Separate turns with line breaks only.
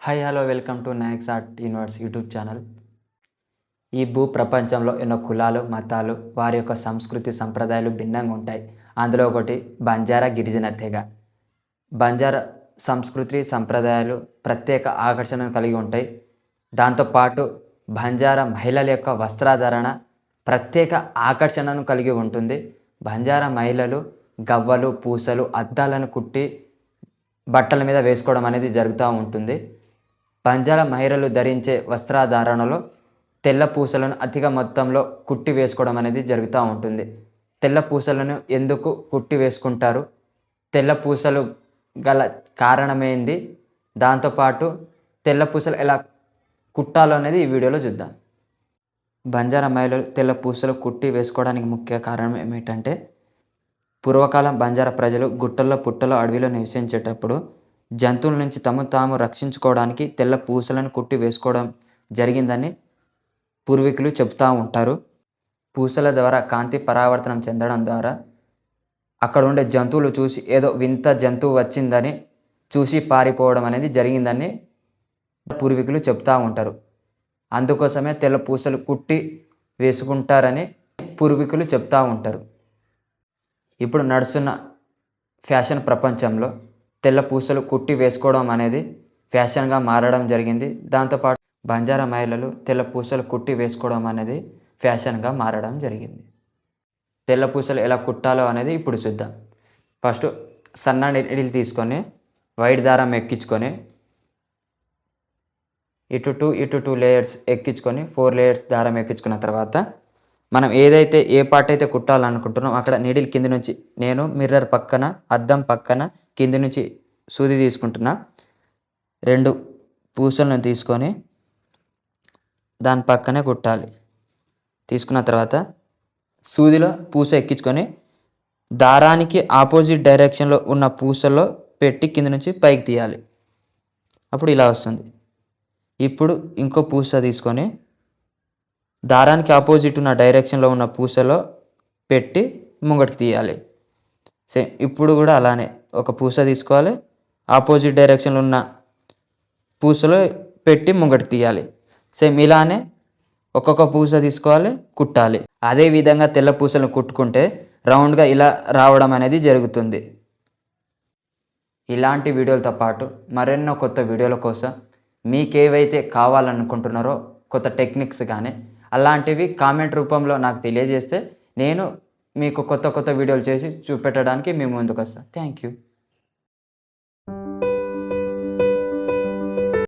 Hi hello welcome to Knox art universe YouTube channel ఈ భూ ప్రపంచంలో ఎన్నో కులాలు మతాలు వారి యొక్క సంస్కృతి సంప్రదాయాలు భిన్నంగా ఉంటాయి. అందులో ఒకటి బంజారా గిరిజన తెగ. బంజారా సంస్కృతి సంప్రదాయాలు ప్రత్యేక ఆకర్షణను కలిగి ఉంటాయి. దాంతోపాటు బంజారా మహిళల యొక్క వస్త్రధారణ ప్రత్యేక ఆకర్షణను కలిగి ఉంటుంది. బంజారా మహిళలు గవ్వలు పూసలు అద్దాలను కుట్టి బట్టల మీద వేసుకోవడం అనేది జరుగుతూ ఉంటుంది. పంజాల మహిళలు ధరించే వస్త్రధారణలో తెల్ల పూసలను అధిక మొత్తంలో కుట్టి వేసుకోవడం అనేది జరుగుతూ ఉంటుంది. తెల్ల పూసలను ఎందుకు కుట్టి వేసుకుంటారు? తెల్ల పూసలు గల కారణమేంది? దాంతోపాటు తెల్ల పూసలు ఎలా కుట్టాలో అనేది ఈ వీడియోలో చూద్దాం. బంజారా మహిళలు తెల్ల పూసలు కుట్టి వేసుకోవడానికి ముఖ్య కారణం ఏమిటంటే పూర్వకాలం బంజారా ప్రజలు గుట్టల్లో పుట్టలో అడవిలో నివసించేటప్పుడు జంతువుల నుంచి తమ తాము రక్షించుకోవడానికి తెల్ల పూసలను కుట్టి వేసుకోవడం జరిగిందని పూర్వీకులు చెబుతూ ఉంటారు. పూసల ద్వారా కాంతి పరావర్తనం చెందడం ద్వారా అక్కడ ఉండే జంతువులు చూసి ఏదో వింత జంతువు వచ్చిందని చూసి పారిపోవడం అనేది జరిగిందని పూర్వీకులు చెప్తూ ఉంటారు. అందుకోసమే తెల్ల పూసలు కుట్టి వేసుకుంటారని పూర్వీకులు చెప్తూ ఉంటారు. ఇప్పుడు నడుస్తున్న ఫ్యాషన్ ప్రపంచంలో తెల్ల పూసలు కుట్టి వేసుకోవడం అనేది ఫ్యాషన్గా మారడం జరిగింది. దాంతోపాటు బంజారా మహిళలు తెల్ల పూసలు కుట్టి వేసుకోవడం అనేది ఫ్యాషన్గా మారడం జరిగింది. తెల్ల పూసలు ఎలా కుట్టాలో అనేది ఇప్పుడు చూద్దాం. ఫస్ట్ సన్న నీళ్ళు తీసుకొని వైట్ దారం ఎక్కించుకొని ఇటు టూ ఇటు టూ లేయర్స్ ఎక్కించుకొని ఫోర్ లేయర్స్ దారం ఎక్కించుకున్న తర్వాత మనం ఏదైతే ఏ పార్ట్ అయితే కుట్టాలనుకుంటున్నాం అక్కడ నీడిల్ కింద నుంచి నేను మిర్రర్ పక్కన అద్దం పక్కన కింది నుంచి సూది తీసుకుంటున్నా. రెండు పూసలను తీసుకొని దాని పక్కనే కుట్టాలి. తీసుకున్న తర్వాత సూదిలో పూస ఎక్కించుకొని దారానికి ఆపోజిట్ డైరెక్షన్లో ఉన్న పూసలో పెట్టి కింద నుంచి పైకి తీయాలి. అప్పుడు ఇలా వస్తుంది. ఇప్పుడు ఇంకో పూస తీసుకొని దారానికి ఆపోజిట్ ఉన్న డైరెక్షన్లో ఉన్న పూసలో పెట్టి ముంగటికి తీయాలి. సేమ్ ఇప్పుడు కూడా అలానే. ఒక పూస తీసుకోవాలి. ఆపోజిట్ డైరెక్షన్లో ఉన్న పూసలో పెట్టి ముంగటి తీయాలి. సేమ్ ఇలానే ఒక్కొక్క పూస తీసుకోవాలి కుట్టాలి. అదే విధంగా తెల్ల పూసలను కుట్టుకుంటే రౌండ్గా ఇలా రావడం అనేది జరుగుతుంది. ఇలాంటి వీడియోలతో పాటు మరెన్నో కొత్త వీడియోల కోసం మీకేవైతే కావాలనుకుంటున్నారో కొత్త టెక్నిక్స్ కానీ అలాంటివి కామెంట్ రూపంలో నాకు తెలియజేస్తే నేను మీకు కొత్త కొత్త వీడియోలు చేసి చూపెట్టడానికి మేము ముందుకు వస్తాం థ్యాంక్ యూ